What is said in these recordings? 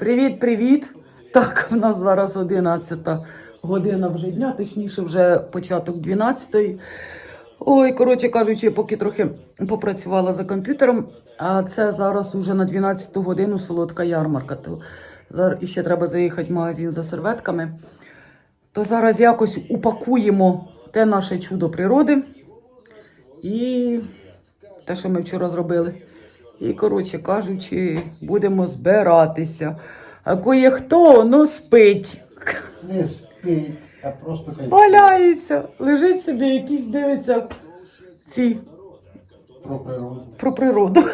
Привіт-привіт! Так, в нас зараз 11 година вже дня, точніше, вже початок 12-ї. Ой, коротше кажучи, поки трохи попрацювала за комп'ютером, а це зараз уже на 12-ту годину солодка ярмарка. То зараз іще треба заїхати в магазин за серветками. То зараз якось упакуємо те наше чудо природи і те, що ми вчора зробили. І, коротше кажучи, будемо збиратися. А кое-хто ну спить. Не спить, а просто кайфує Валяється, лежить собі якийсь дивиться ці про природу. про природу.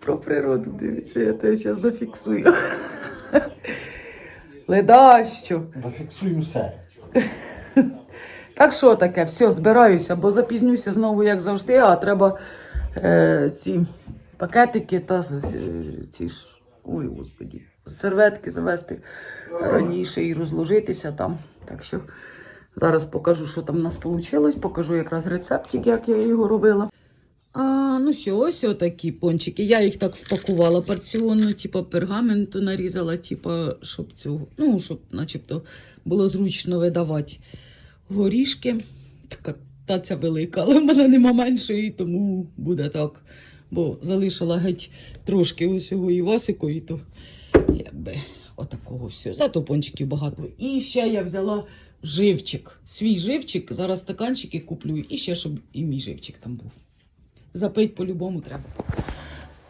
Про природу дивиться, я тебе зараз зафіксую. Ледащо. Зафіксуй усе. Так що таке, все, збираюся, бо запізнюся знову, як завжди, а треба е, ці пакетики та ці ж. Ой, господі, серветки завести раніше і розложитися там. Так що зараз покажу, що там в нас вийшло, покажу якраз рецептик, як я його робила. А, ну що, ось отакі пончики. Я їх так впакувала порціонно, типу пергаменту нарізала, типу, щоб цього, ну, щоб начебто було зручно видавати горішки. Така таця велика, але в мене нема меншої, тому буде так. Бо залишила геть трошки ось його і Васикові, то якби отакого все. Зато пончиків багато. І ще я взяла живчик. Свій живчик. Зараз стаканчики куплю, і ще, щоб і мій живчик там був. Запить по-любому треба.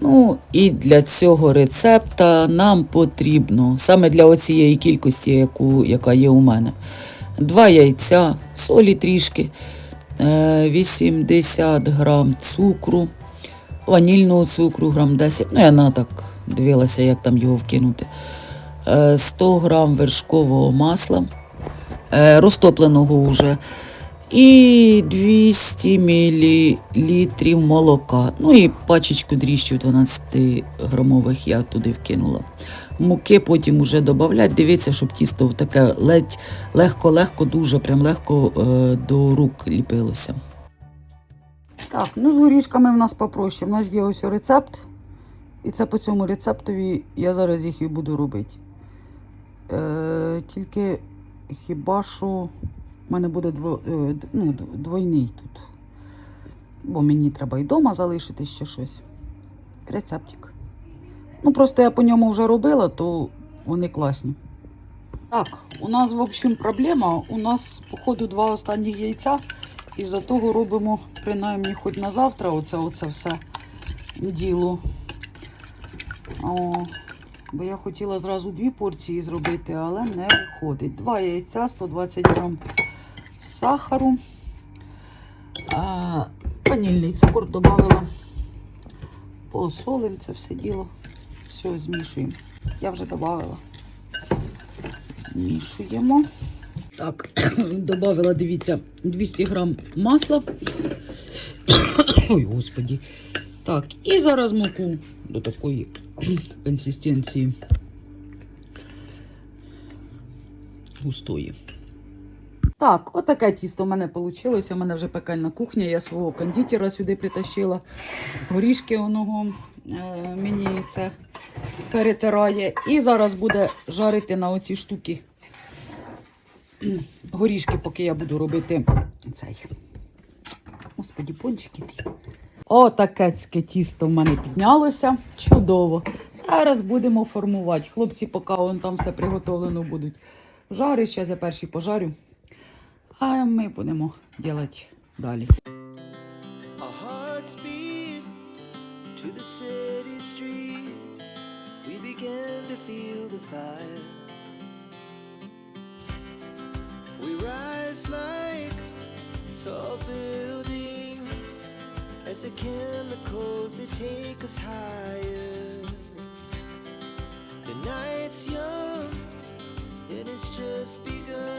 Ну і для цього рецепта нам потрібно саме для оцієї кількості, яку, яка є у мене. Два яйця, солі трішки, 80 грам цукру, ванільного цукру грам 10. Ну, я на так дивилася, як там його вкинути. Е, 100 грам вершкового масла, е, розтопленого вже. І 200 мл молока. Ну і пачечку дріжджів 12 грамових я туди вкинула. Муки потім уже додавати. Дивіться, щоб тісто таке ледь легко-легко, дуже прям легко е, до рук ліпилося. Так, ну з горішками в нас попроще. У нас є ось рецепт. І це по цьому рецептові я зараз їх і буду робити. Е, тільки хіба що в мене буде дво, е, ну, двойний тут. Бо мені треба і вдома залишити ще щось. Рецептик. Ну, просто я по ньому вже робила, то вони класні. Так, у нас, в общем, проблема. У нас, походу, два останні яйця. І за того робимо, принаймні, хоч на завтра оце, оце все діло. О, бо я хотіла зразу дві порції зробити, але не виходить. Два яйця, 120 грам сахару, ванільний цукор додавила. Посолимо це все діло. Все, змішуємо. Я вже додавала. Змішуємо. Так, додавила, дивіться, 200 грам масла. Ой, господі. Так, і зараз муку до такої консистенції густої. Так, отаке тісто в мене вийшло. У мене вже пекельна кухня. Я свого кондитера сюди притащила. Горішки оного е, мені це перетирає. І зараз буде жарити на оці штуки горішки, поки я буду робити цей. Господі, пончики. Отакецьке тісто в мене піднялося. Чудово. Зараз будемо формувати. Хлопці, поки вон там все приготовлено будуть жари. Зараз я перший пожарю. А ми будемо робити далі. Our hearts beat to the city streets. We began to feel the fire. We rise like tall buildings as the chemicals they take us higher. The night's young and it's just begun as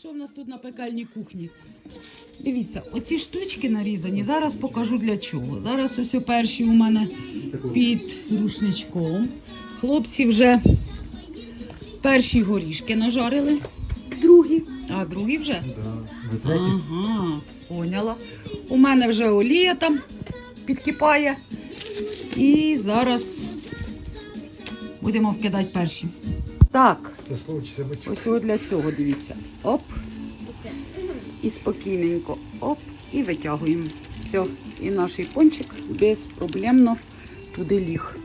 Що в нас тут на пекальній кухні? Дивіться, оці штучки нарізані. Зараз покажу для чого. Зараз ось перші у мене під рушничком. Хлопці вже перші горішки нажарили. Другі. А другі вже? Ага, поняла. У мене вже олія там підкипає. І зараз будемо вкидати перші. Так, Це случиться бачу. Ось от для цього дивіться. Оп. І спокійненько. Оп. І витягуємо. Все. І наш пончик безпроблемно туди ліг.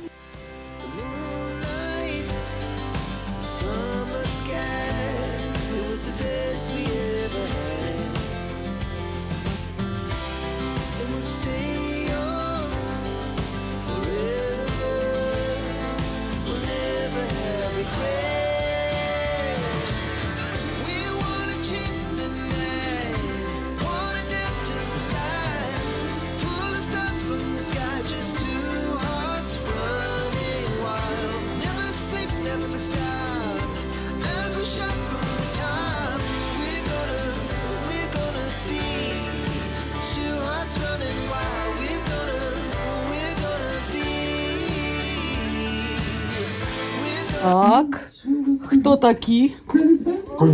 Хто такі?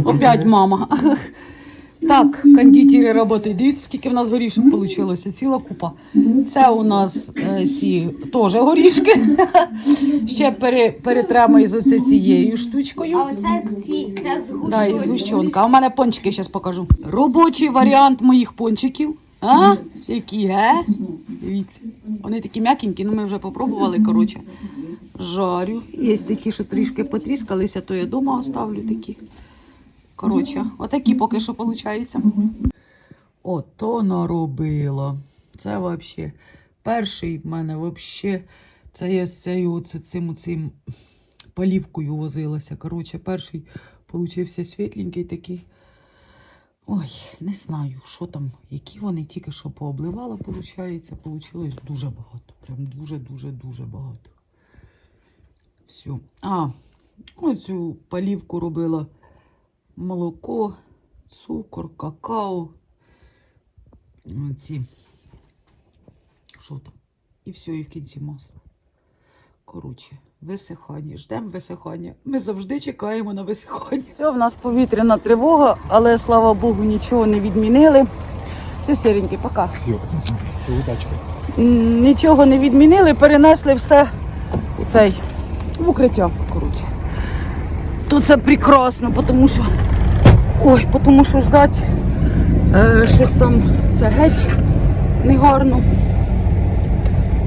Опять мама. Так, кондитери працюють. Дивіться, скільки в нас горішок вийшло. Ціла купа. Це у нас е, ці теж горішки. Ще пере, перетремо із оце цією штучкою. А оце ці, це. Да, і згущенка. А у мене пончики зараз покажу. Робочий варіант моїх пончиків. А? Які, ге? Дивіться. Вони такі м'якенькі, ну ми вже попробували, коротше. Жарю. Є такі, що трішки потріскалися, то я вдома оставлю такі. Коротше, отакі поки що виходить. Ото наробила. Це взагалі. Перший в мене взагалі. Це я з цією оце, цим, цим полівкою возилася. Коротше, перший получився світленький такий. Ой, не знаю, що там, які вони тільки що пообливала, виходить. Получилось дуже багато. Прям дуже-дуже-дуже багато. Все. А, оцю полівку робила молоко, цукор, какао. Ці. Що там? І все, і в кінці масло. Коротше, висихання. Ждемо висихання. Ми завжди чекаємо на висихання. Все, в нас повітряна тривога, але слава Богу, нічого не відмінили. Все, сіренький, пока. Все, удачки. Нічого не відмінили, перенесли все у цей в укриття. Коротше. То це прекрасно, тому що. Ой, тому що ждать е, щось там це геть негарно.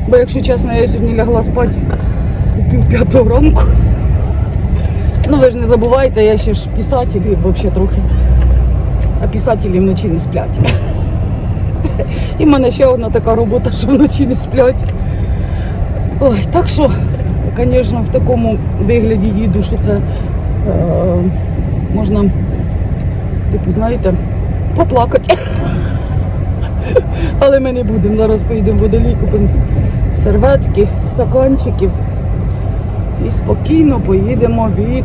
Бо якщо чесно, я сьогодні лягла спати у пів п'ятого ранку. Ну ви ж не забувайте, я ще ж писатель взагалі трохи. А писателі вночі не сплять. І в мене ще одна така робота, що вночі не сплять. Ой, так що, звісно, в такому вигляді їду, що це е, можна, типу, знаєте, поплакати. Але ми не будемо. Зараз поїдемо в водолій, купимо серветки, стаканчиків. І спокійно поїдемо від.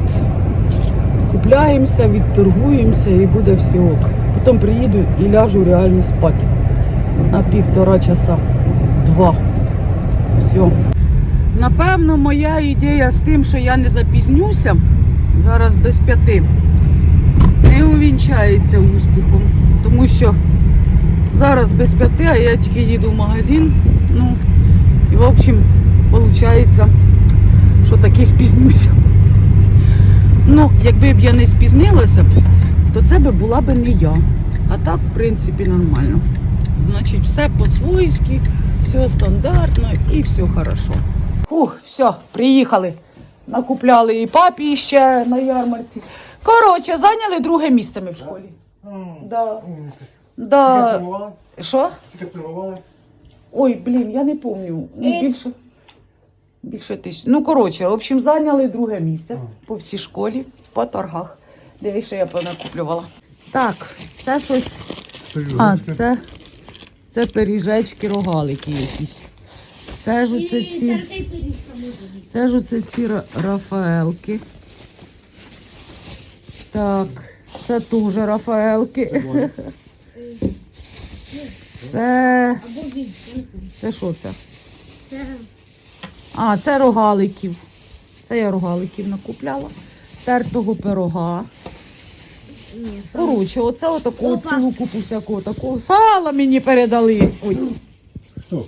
Купляємося, відторгуємося і буде все ок. Потім приїду і ляжу реально спати на півтора часа. Два. Все. Напевно, моя ідея з тим, що я не запізнюся, зараз без п'яти, не увінчається успіхом. Тому що зараз без п'яти, а я тільки їду в магазин. Ну, і в общем, виходить, що таки спізнюся. Ну, якби б я не спізнилася, то це би була би не я. А так, в принципі, нормально. Значить, все по-свойськи, все стандартно і все хорошо. Фух, все, приїхали. Накупляли і папі ще на ярмарці. Коротше, зайняли друге місце ми в школі. Да. Да. Що? Ой, блін, я не пам'ятаю. Ну, більше. Більше тисяч. Ну, коротше, в общем, зайняли друге місце по всій школі, по торгах. Дивись, що я понакуплювала. Так, це щось. А, це, це пиріжечки, рогалики якісь. Це ж оце ці. Це ж оце ці Рафаелки. Так, це теж Рафаелки. Це. Це що це? А, це рогаликів. Це я рогаликів накупляла. Тертого пирога. Коротше, оце отаку цілу купу всякого такого. Сала мені передали. Ой, Хто?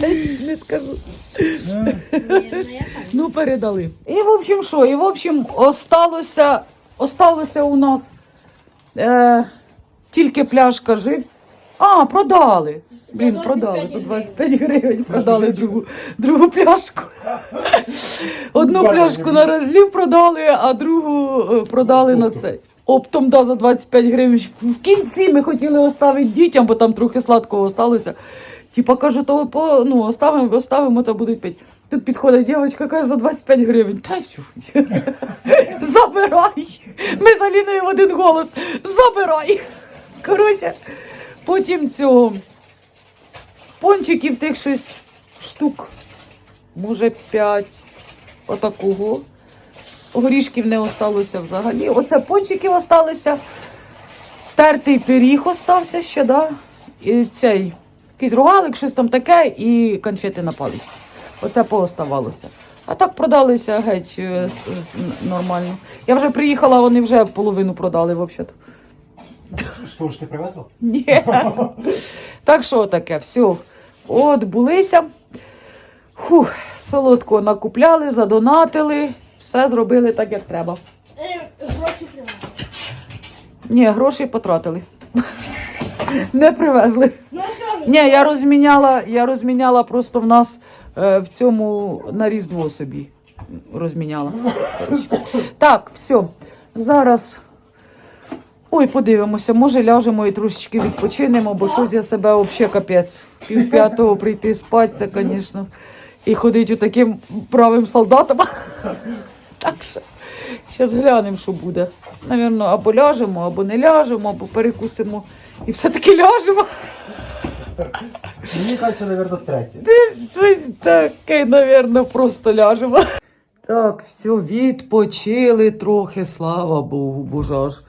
не скажу. Ну, передали. І в общем, що? І в общем, осталося, осталося у нас е, тільки пляшка жив. А, продали. Блін, продали за 25 гривень, продали другу, другу пляшку. Одну пляшку на розлів продали, а другу е, продали на цей. Оптом да, за 25 гривень. В кінці ми хотіли оставити дітям, бо там трохи сладкого осталося. Типа кажу, то по, ну, оставимо, оставимо, то будуть пити. Тут підходить дівчинка, каже, за 25 гривень. Та що? Забирай. Ми з Аліною в один голос. Забирай. Коротше, потім цього пончиків тих щось штук, може, 5 отакого. Горішків не осталося взагалі. Оце пончиків осталося. Тертий пиріг остався ще, да? І цей якийсь рогалик, щось там таке, і конфети на паличці. Оце пооставалося. А так продалися геть е, нормально. Я вже приїхала, вони вже половину продали, взагалі. Що ж ти привезла? Ні. Так що таке, все. От булися. Фух, солодко накупляли, задонатили, все зробили так, як треба. Гроші тримати. Ні, грошей потратили. Не привезли. Ні, я розміняла, я розміняла просто в нас е, в цьому на Різдво собі. Розміняла. Так, все. Зараз. Ой, подивимося, може ляжемо і трошечки відпочинемо, бо щось я себе взагалі капець. Пів п'ятого прийти спати, це, звісно. І ходити таким правим солдатом. Так що, зараз глянемо, що буде. Навірно, або ляжемо, або не ляжемо, або перекусимо. І все-таки ляжемо. Мені кажеться, мабуть, третє. Щось таке, напевно, просто ляжемо. Так, все, відпочили трохи, слава Богу, боже аж.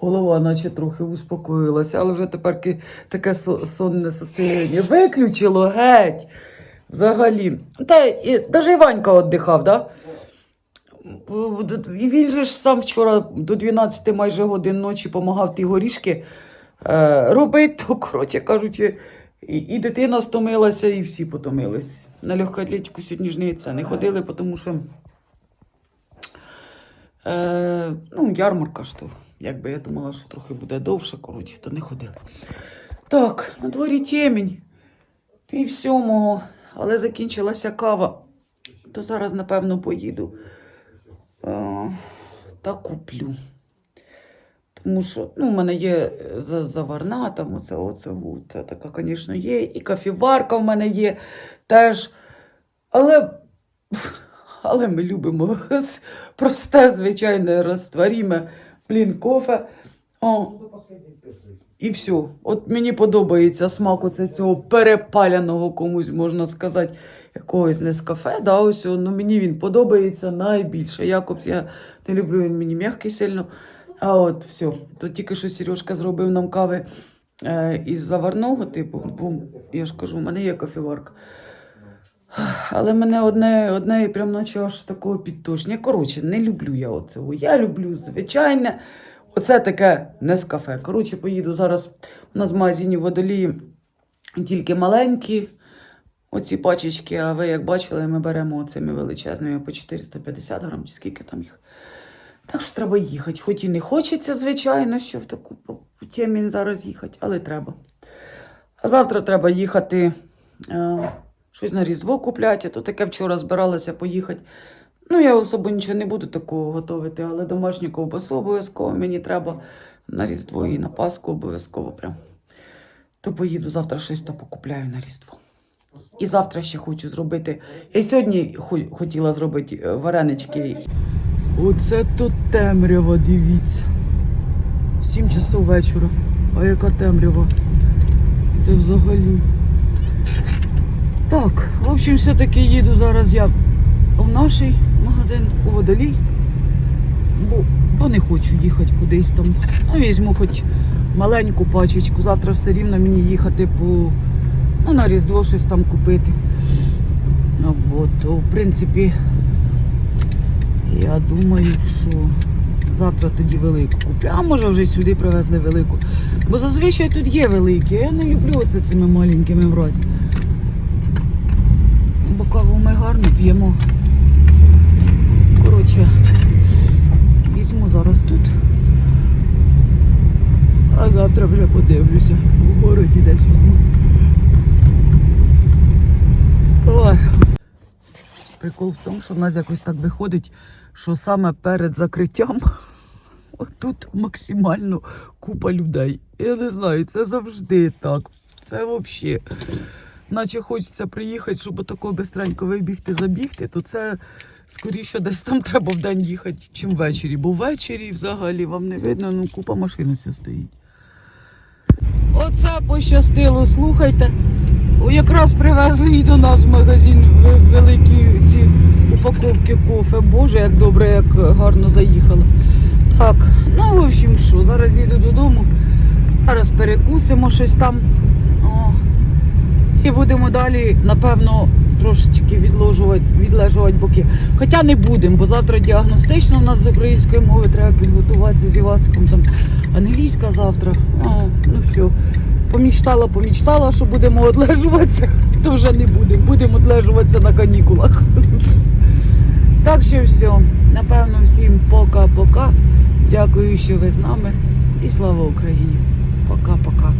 Голова наче трохи успокоїлася, але вже тепер таке сонне состояння. Виключило геть. Взагалі. Та і, навіть Іванька віддихав, да? І він же ж сам вчора до 12 майже годин ночі допомагав ті горішки е, робити, то, коротше кажучи, і, і дитина стомилася, і всі потомились. На легкоатлетику сьогодні ж не це не ходили, тому що е, ну, ярмарка ж то. Якби я думала, що трохи буде довше, коротше, то не ходили. Так, на дворі темінь. Пів сьомого, але закінчилася кава. То зараз, напевно, поїду е, та куплю. Тому що ну, в мене є заварна, там оце, оце, гу, це така, звісно, є. І кофіварка в мене є теж. Але, але ми любимо просте, звичайне, розтворіме, блін, кофе. О, і все. От мені подобається смак оце цього перепаляного комусь, можна сказати, якогось нескафе. Да, ось, ну, мені він подобається найбільше. Якобс я не люблю, він мені м'який сильно. А от все. То тільки що Сережка зробив нам кави е, із заварного типу. Бо, я ж кажу, у мене є кофеварка. Але мене одне, одне прям наче аж такого підтошення. Коротше, не люблю я оцього. Я люблю звичайне. Оце таке не з кафе. Коротше, поїду зараз. У нас в водолії тільки маленькі. Оці пачечки, а ви як бачили, ми беремо оцими величезними по 450 грам, чи скільки там їх. Так що треба їхати. Хоч і не хочеться, звичайно, що в таку темінь зараз їхати, але треба. А завтра треба їхати, е, щось на Різдво купляти. То таке вчора збиралася поїхати Ну, я особо нічого не буду такого готувати, але домашню ковбасу обов'язково мені треба на Різдво і на Пасху обов'язково прям. То поїду завтра щось то покупляю на Різдво. І завтра ще хочу зробити. Я сьогодні хотіла зробити е, варенички. Оце тут темрява, дивіться. Сім часов вечора. А яка темрява? Це взагалі. Так, в общем, все-таки їду зараз я в наш магазин у водолій. Бо, бо не хочу їхати кудись там. А візьму хоч маленьку пачечку. Завтра все рівно мені їхати по ну, на Різдво щось там купити. А от, в принципі, я думаю, що завтра тоді велику куплю. А може вже сюди привезли велику. Бо зазвичай тут є великі. Я не люблю оце цими маленькими брати. Бо каву ми гарно п'ємо. Коротше, візьму зараз тут. А завтра вже подивлюся. В городі десь. Ой. Прикол в тому, що в нас якось так виходить, що саме перед закриттям тут максимально купа людей. Я не знаю, це завжди так. Це взагалі. Наче хочеться приїхати, щоб отако бистренько вибігти, забігти, то це скоріше десь там треба в день їхати, чим ввечері. Бо ввечері взагалі вам не видно, ну купа машин все стоїть. Оце пощастило, слухайте. Якраз привезли до нас в магазин великі ці упаковки кофе. Боже, як добре, як гарно заїхала. Так, ну в общем, що, зараз їду додому. Зараз перекусимо щось там. О. І будемо далі, напевно, трошечки відложувати, відлежувати боки. Хоча не будемо, бо завтра діагностично у нас з української мови треба підготуватися з Івасиком. Там англійська завтра. О, ну все. Помічтала, помічтала, що будемо одлежуватися, то вже не будемо. Будемо одлежуватися на канікулах. Так що все. Напевно, всім пока-пока. Дякую, що ви з нами. І слава Україні. Пока-пока.